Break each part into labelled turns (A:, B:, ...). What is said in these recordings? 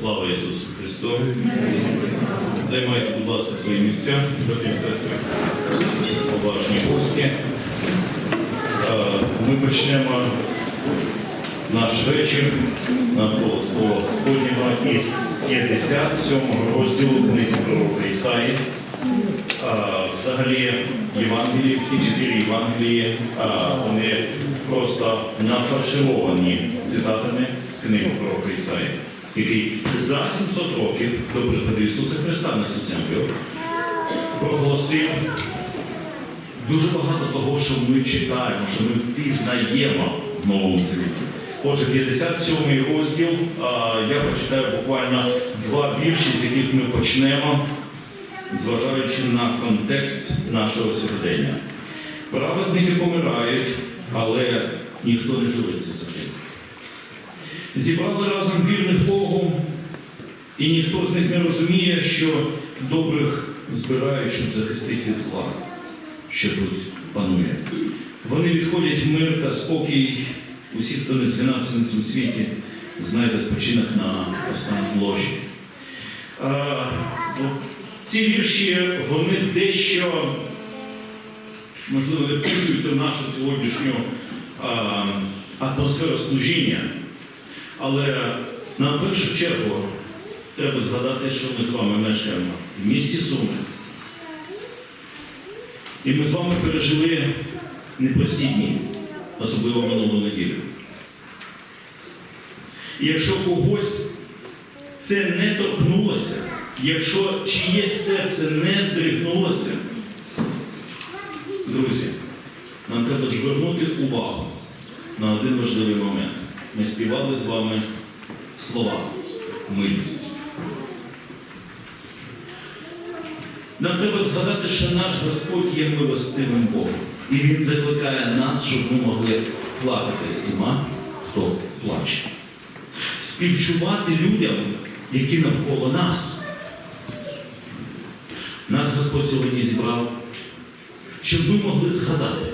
A: Слава Ісусу Христу! Займайте, будь ласка, свої місця, брати і сестри, поважні гості. Е, Ми почнемо наш вечір навколо Слова Господнього із 57 розділу книги пророка Ісаї. Взагалі, Євангелії, всі чотири Євангелії, вони просто нафаршировані цитатами з книги пророка Ісаї, який за 700 років до приходу Ісуса Христа на цю землю проголосив дуже багато того, що ми читаємо, що ми впізнаємо в Новому Завіті. Отже, 57 розділ, я прочитаю буквально два вірші, з яких ми почнемо зважаючи на контекст нашого сьогодення. Праведники помирають, але ніхто не живиться за тим. Зібрали разом вірних Богом, і ніхто з них не розуміє, що добрих збирають, щоб захистити від зла, що тут панує. Вони відходять в мир та спокій. Усі, хто не згинався на цьому світі, знайде спочинок на останній ложі. А, ці вірші, вони дещо, можливо, не вписуються в нашу сьогоднішню а, атмосферу служіння. Але на першу чергу треба згадати, що ми з вами мешкаємо в місті Суми. І ми з вами пережили непрості дні, особливо минулу неділю. І якщо когось це не торкнулося, якщо чиєсь серце не здригнулося, друзі, нам треба звернути увагу на один важливий момент. Ми співали з вами слова милість. Нам треба згадати, що наш Господь є милостивим Богом. І Він закликає нас, щоб ми могли плакати з тіма, хто плаче. Співчувати людям, які навколо нас. Нас Господь сьогодні зібрав, щоб ми могли згадати,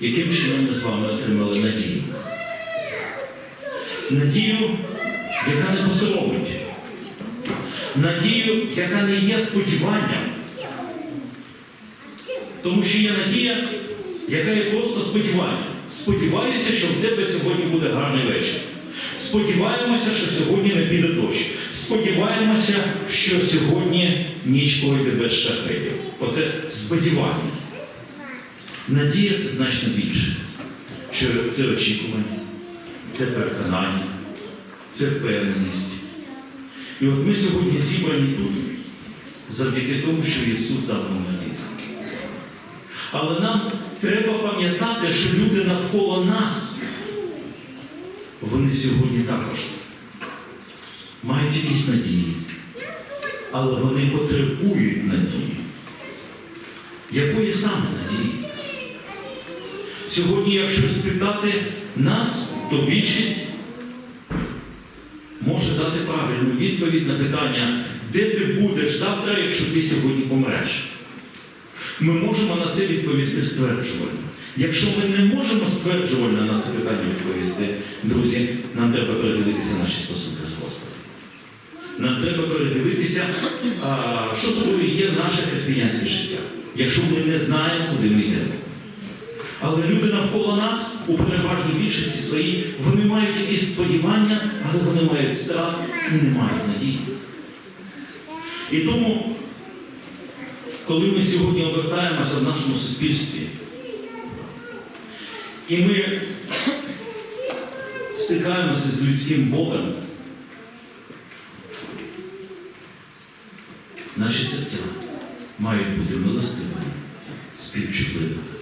A: яким чином ми з вами отримали надію. Надію, яка не посоромить. Надію, яка не є сподіванням. Тому що є надія, яка є просто сподіванням. Сподіваюся, що в тебе сьогодні буде гарний вечір. Сподіваємося, що сьогодні не піде дощ. Сподіваємося, що сьогодні ніч пройде без шахетів. Оце сподівання. Надія це значно більше. Це очікування, це переконання, це впевненість. І от ми сьогодні зібрані тут завдяки тому, що Ісус дав нам надію. Але нам треба пам'ятати, що люди навколо нас, вони сьогодні також мають якісь надії, але вони потребують надії. Якої саме надії? Сьогодні, якщо спитати нас, то більшість може дати правильну відповідь на питання, де ти будеш завтра, якщо ти сьогодні помреш. Ми можемо на це відповісти стверджувально. Якщо ми не можемо стверджувально на це питання відповісти, друзі, нам треба передивитися наші стосунки з Господом. Нам треба передивитися, що собою є наше християнське життя, якщо ми не знаємо, куди ми йдемо. Але люди навколо нас у переважній більшості своїй, вони мають якісь сподівання, але вони мають страх і не мають надії. І тому, коли ми сьогодні обертаємося в нашому суспільстві, і ми стикаємося з людським болем, наші серця мають бути милостивими, співчутливими.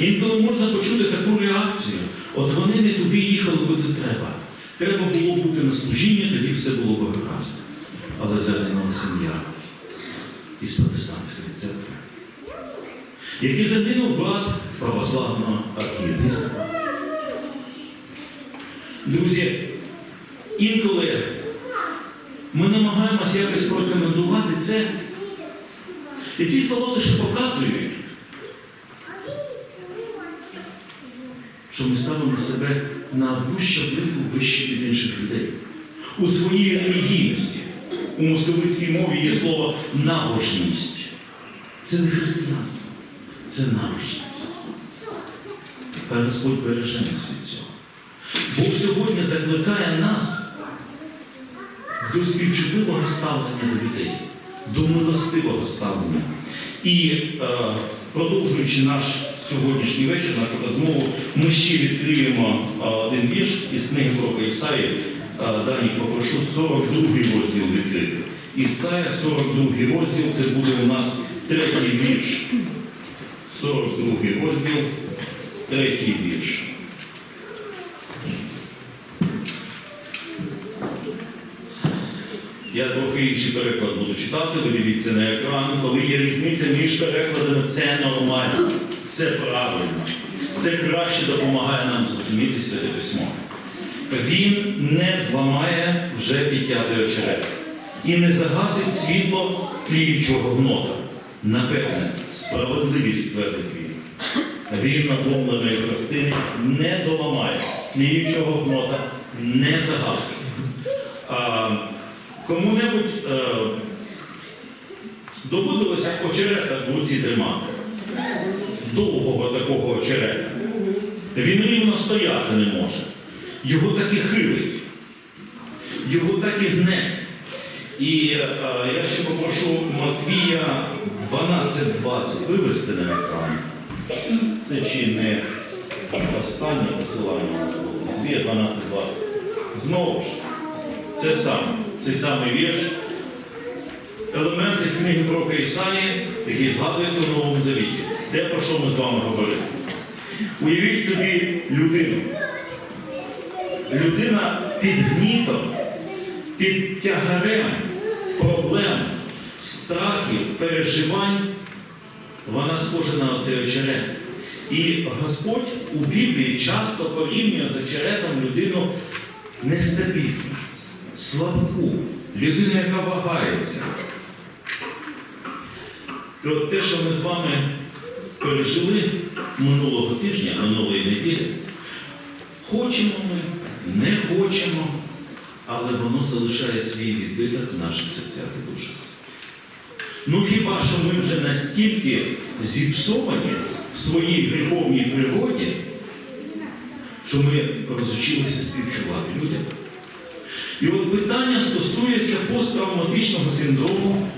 A: Інколи можна почути таку реакцію. От вони не туди їхали, куди треба. Треба було бути на служінні, тоді все було б гаразд. Але загинула сім'я із протестантської церкви. Який загинув брат православного архієпископа. Друзі, інколи ми намагаємося якось прокоментувати це. І ці слова лише показують, що ми ставимо себе на одну щаблику вище від інших людей. у своїй релігійності. У московицькій мові є слово набожність. Це не християнство, це набожність. Хай Господь береже нас від цього. Бог сьогодні закликає нас до співчутливого ставлення до людей, до милостивого ставлення. І е, продовжуючи наш сьогоднішній вечір, нашу розмову, ми ще відкриємо один вірш із книги пророка Ісаї. Дані попрошу 42 розділ відкрити. Ісая, 42 розділ, це буде у нас третій вірш. 42 розділ, третій вірш. Я трохи інший переклад буду читати, ви дивіться на екран. Коли є різниця між перекладами, це нормально, це правильно. Це краще допомагає нам зрозуміти святе письмо. Він не зламає вже підтятий очерет і не загасить світло тліючого гнота. Напевне, справедливість ствердить він. Він надломленої простини не доламає, тліючого гнота не загасить. Кому-небудь е, доводилося очерета в руці тримати. Довгого такого очерета. Він рівно стояти не може. Його так і хилить. Його так і гне. І е, я ще попрошу Матвія 12.20 вивести на екран. Це чи не останнє посилання? Матвія 12.20. Знову ж, це саме, цей самий вірш. Елемент із книги пророка Ісаї, який згадується в Новому Завіті. Де про що ми з вами говоримо? Уявіть собі людину. Людина під гнітом, під тягарем проблем, страхів, переживань, вона схожа на оцей очерет. І Господь у Біблії часто порівнює з очеретом людину нестабільну, слабку, людину, яка вагається. І от те, що ми з вами пережили минулого тижня, минулої неділі, хочемо ми, не хочемо, але воно залишає свій відбиток в наших серцях і душах. Ну хіба що ми вже настільки зіпсовані в своїй гріховній природі, що ми розучилися співчувати людям? І от питання стосується посттравматичного синдрому,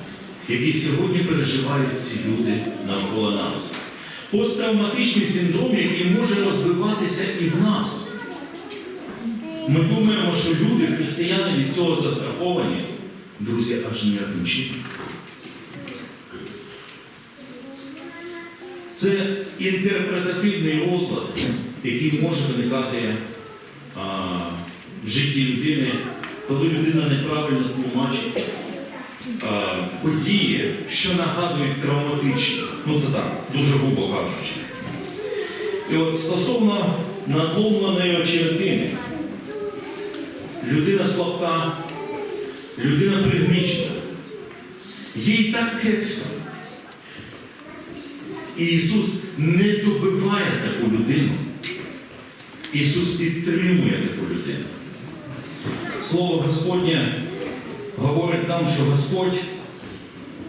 A: який сьогодні переживають ці люди навколо нас. Посттравматичний синдром, який може розвиватися і в нас. Ми думаємо, що люди, християни від цього застраховані, друзі, аж ніяким чином. Це інтерпретативний розлад, який може виникати а, в житті людини, коли людина неправильно тлумачить події, що нагадують травматичні. Ну це так, дуже грубо кажучи. І от стосовно надломленої очеретини, людина слабка, людина пригнічена, їй так кепсько. І Ісус не добиває таку людину. Ісус підтримує таку людину. Слово Господнє говорить нам, що Господь,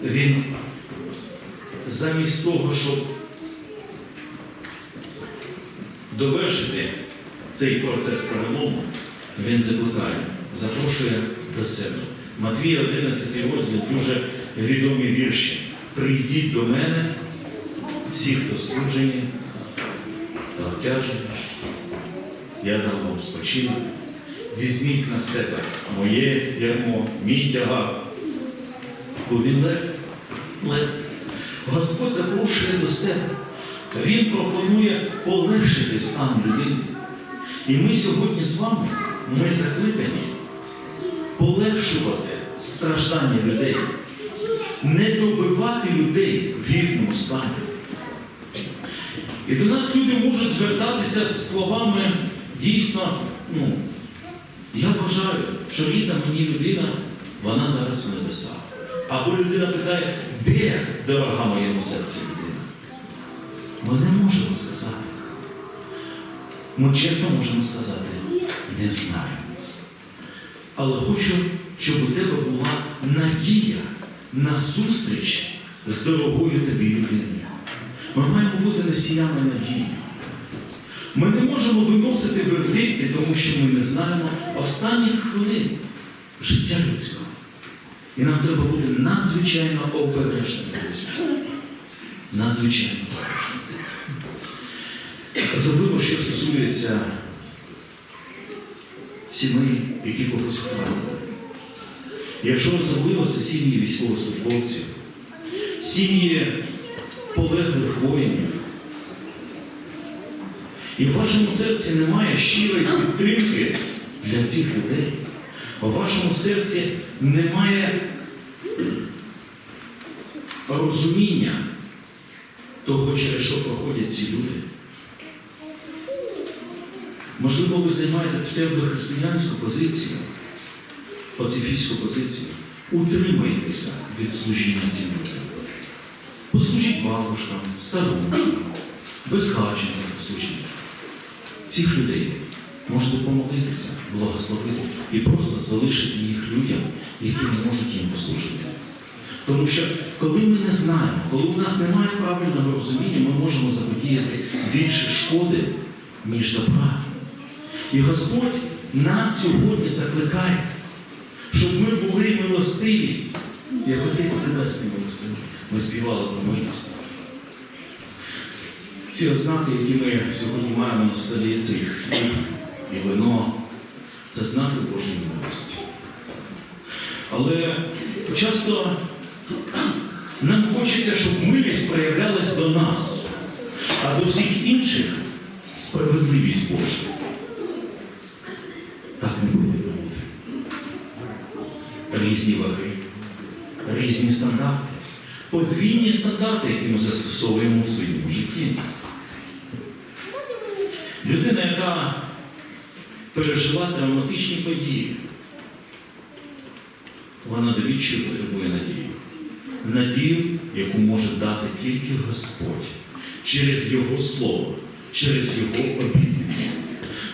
A: Він замість того, щоб довершити цей процес перелому, Він закликає, запрошує до себе. Матвія 11 розділ дуже відомі вірші. Прийдіть до мене, всі, хто струджені та обтяжені, я дам вам спочинок. Візьміть на себе моє ярмо, мій тягар. Бо він легкий. Господь запрошує до себе. Він пропонує полегшити стан людини. І ми сьогодні з вами, ми закликані полегшувати страждання людей, не добивати людей в їхньому стані. І до нас люди можуть звертатися з словами дійсно, ну, я вважаю, що рідна мені людина, вона зараз в небесах. Або людина питає, де дорога моєму серцю людина? Ми не можемо сказати. Ми чесно можемо сказати, не знаю.
B: Але хочу, щоб у тебе була надія на зустріч з дорогою тобі людиною. Ми маємо бути носіями надії. Ми не можемо виносити вердикти, тому що ми не знаємо останніх хвилин життя людського. І нам треба бути надзвичайно обережними. Надзвичайно обережними. Особливо, що стосується сімей, які втратили. Якщо особливо це сім'ї військовослужбовців, сім'ї полеглих воїнів, і в вашому серці немає щирої підтримки для цих людей. У вашому серці немає розуміння того, через що проходять ці люди. Можливо, ви займаєте псевдохристиянську позицію, пацифістську позицію. Утримайтеся від служіння цим людям. Послужіть бабушкам, старушкам, безхаченим послужіть. Цих людей можете помолитися, благословити і просто залишити їх людям, які не можуть їм послужити. Тому що коли ми не знаємо, коли у нас немає правильного розуміння, ми можемо заподіяти більше шкоди, ніж добра. І Господь нас сьогодні закликає, щоб ми були милостиві, як Отець Небесний милостивий. Ми співали про милість. Ці ознаки, які ми сьогодні маємо на столі, цей хліб і вино, це знаки Божої милості. Але часто нам хочеться, щоб милість проявлялась до нас, а до всіх інших справедливість Божа. Так не бути. Різні ваги, різні стандарти, подвійні стандарти, які ми застосовуємо в своєму житті. Людина, яка пережила травматичні події, вона довідчою потребує надії. Надію, яку може дати тільки Господь через Його Слово, через Його обітниці.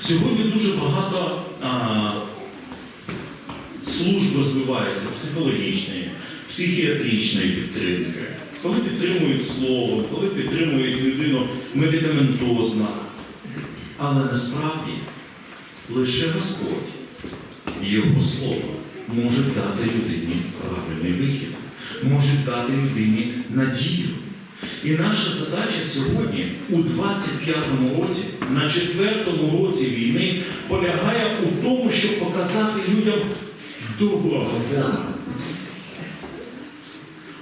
B: Сьогодні дуже багато а, служб розвивається психологічної, психіатричної підтримки, коли підтримують слово, коли підтримують людину медикаментозно. Але насправді лише Господь Його Слово може дати людині правильний вихід, може дати людині надію. І наша задача сьогодні, у 25-му році, на четвертому році війни, полягає у тому, щоб показати людям доброго Бога.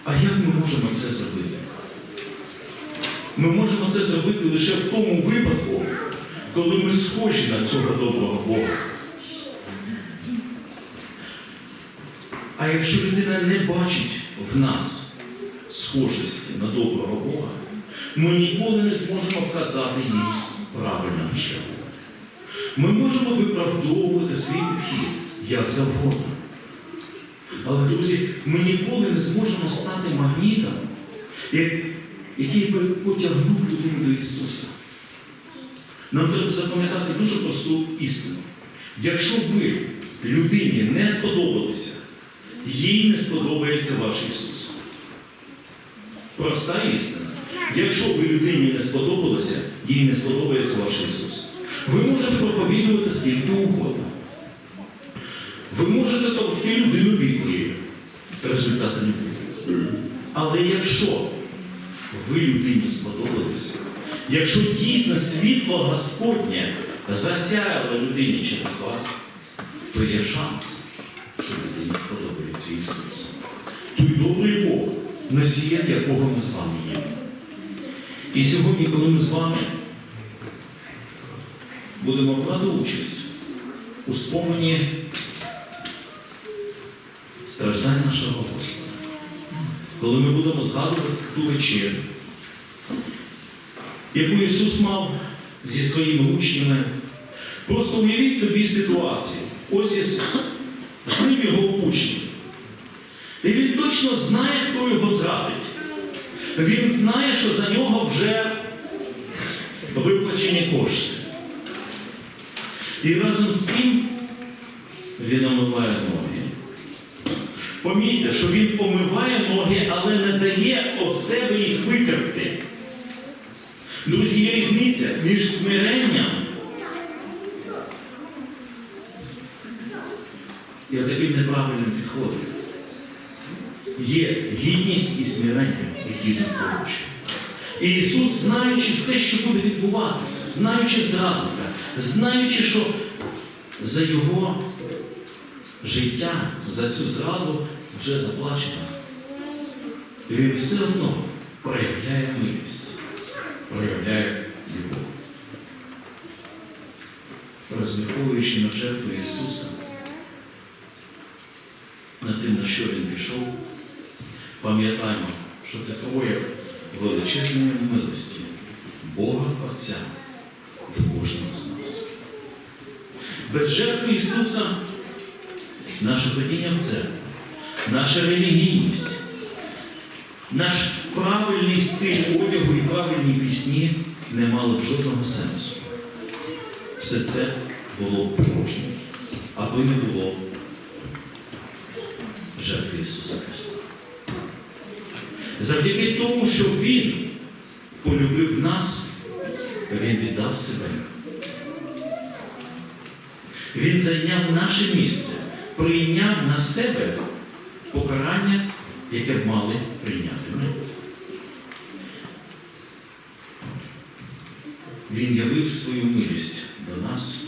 B: А як ми можемо це зробити? Ми можемо це зробити лише в тому випадку, коли ми схожі на цього доброго Бога. А якщо людина не бачить в нас схожості на доброго Бога, ми ніколи не зможемо вказати їй правильним шляхом. Ми можемо виправдовувати свій підхід як завгодно. Але, друзі, ми ніколи не зможемо стати магнітом, який би потягнув людину до Ісуса. Нам треба запам'ятати дуже просту істину. Якщо ви людині не сподобалися, їй не сподобається ваш Ісус. Проста істина. Якщо ви людині не сподобалися, їй не сподобається ваш Ісус. Ви можете проповідувати скільки угодно. Ви можете товкти людину Біблії. Результату не буде. Але якщо ви людині сподобалися, якщо дійсно світло Господнє засяяло людині через вас, то є шанс, що людині сподобається Ісус. Той добрий Бог, носієм якого ми з вами є. І сьогодні, коли ми з вами будемо брати участь у спомені страждань нашого Господа, коли ми будемо згадувати ту вечерю, яку Ісус мав зі своїми учнями, просто уявіть собі ситуацію. Ось Ісус, з ним його учні. І він точно знає, хто його зрадить. Він знає, що за нього вже виплачені кошти. І разом з цим Він омиває ноги. Помітьте, що він омиває ноги, але не дає об себе їх викрити. Друзі, є різниця між смиренням і таким неправильним підходом. Є гідність і смирення, які йдуть поруч. І Ісус, знаючи все, що буде відбуватися, знаючи зрадника, знаючи, що за його життя, за цю зраду вже заплачено, він все одно проявляє милість, проявляє любов. Розмірковуючи на жертву Ісуса, на тим, на що Він пішов, пам'ятаємо, що це прояв величезної милості Бога Отця до кожного з нас. Без жертви Ісуса наше ходіння в церкву, наша релігійність, наш правильний стиль одягу і правильні пісні не мали жодного сенсу. Все це було б порожнім, аби не було жертви Ісуса Христа. Завдяки тому, що Він полюбив нас, Він віддав себе. Він зайняв наше місце, прийняв на себе покарання, яке б мали прийняти ми. Він явив свою милість до нас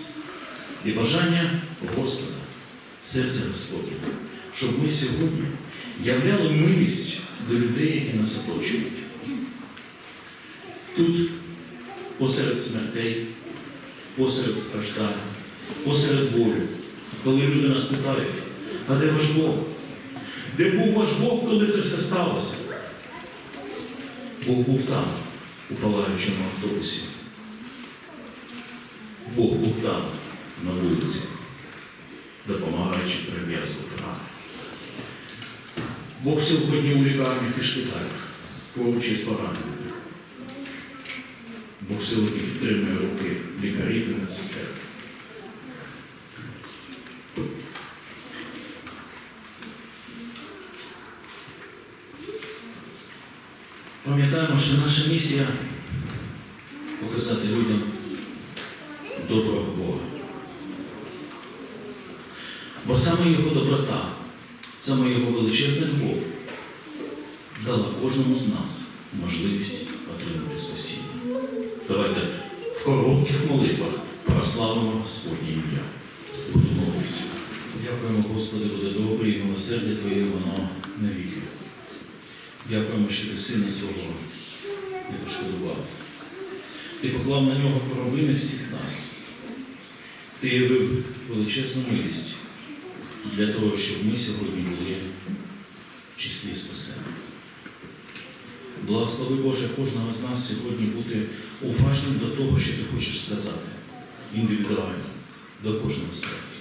B: і бажання Господа, серця Господня, щоб ми сьогодні являли милість до людей, які нас оточують. Тут посеред смертей, посеред страждань, посеред болю, коли люди нас питають, а де ваш Бог? Де був ваш Бог, коли це все сталося? Бог був там, у палаючому автобусі. Бог був там, на вулиці, допомагаючи прив'язувати рани. Бог сьогодні у лікарнях і шпиталях, поруч із пораненими. Бог сьогодні підтримує руки лікарів і медсестер. Пам'ятаємо, що наша місія показати людям доброго Бога. Бо саме Його доброта, саме Його величезна любов дала кожному з нас можливість отримати спасіння. Давайте в коротких молитвах прославимо Господнє ім'я. Будемо молитися. Дякуємо, Господи, буде добре і милосердя Твоє воно навіки. Дякуємо, що ти сина свого не пошкодував. Ти поклав на нього провини всіх нас. Ти явив величезну милість для того, щоб ми сьогодні були в числі спасених. Благослови Боже кожного з нас сьогодні бути уважним до того, що ти хочеш сказати, індивідуально, до кожного серця.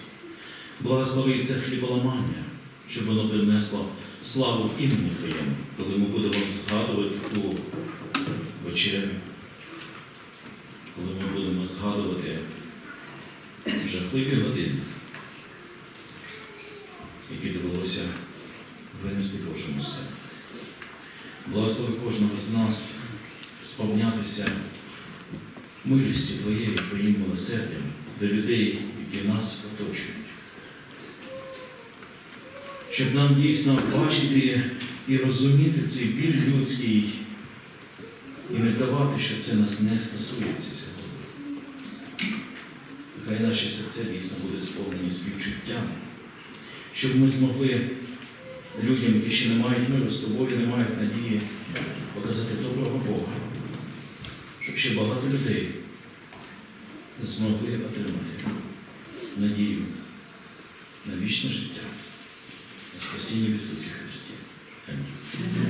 B: Благослови це хліболамання, щоб воно принесло славу імені Твоєму, коли ми будемо згадувати ту вечерю, коли ми будемо згадувати жахливі години, які довелося винести Божому сину. Благослови кожного з нас сповнятися милістю Твоєю, Твоїм милосердям до людей, які нас оточують. Щоб нам дійсно бачити і розуміти цей біль людський і не давати, що це нас не стосується сьогодні. Хай наші серця дійсно будуть сповнені співчуттям, щоб ми змогли людям, які ще не мають миру з тобою, не мають надії, показати доброго Бога, щоб ще багато людей змогли отримати надію на вічне життя, на спасіння в. Амінь.